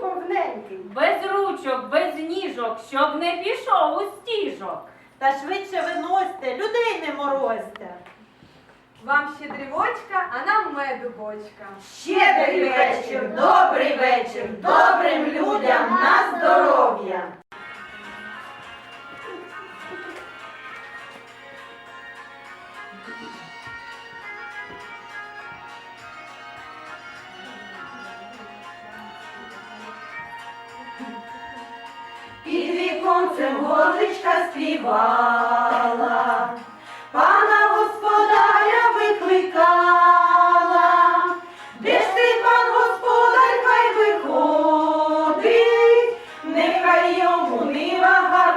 повненький. Без ручок, без ніжок, щоб не пішов у стіжок. Та швидше виносьте, людей не морозьте. Вам щедрівочка, а нам меду бочка. Щедрий вечір, добрий вечір, добрим людям на здоров'я. Під віконцем горличка співала, пана господаря викликала, де ж ти, пан господар, хай виходить, нехай йому не гарно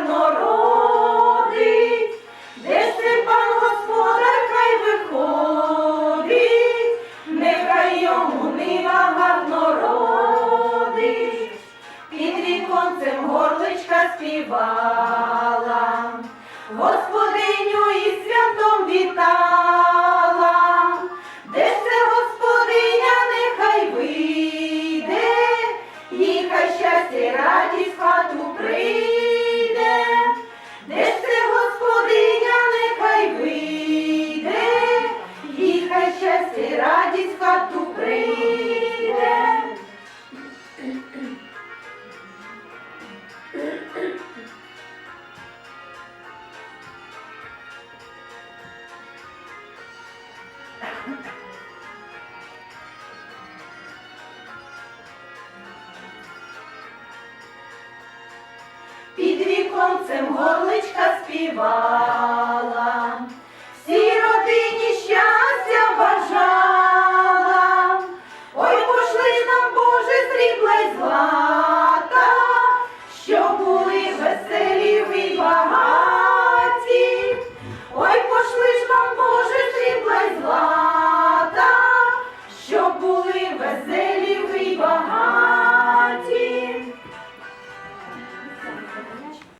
віконцем горличка співала, господиню і святом вітала, де все господиня нехай вийде, їй хай щастя і радість хату прийде, Під віконцем горличка співала.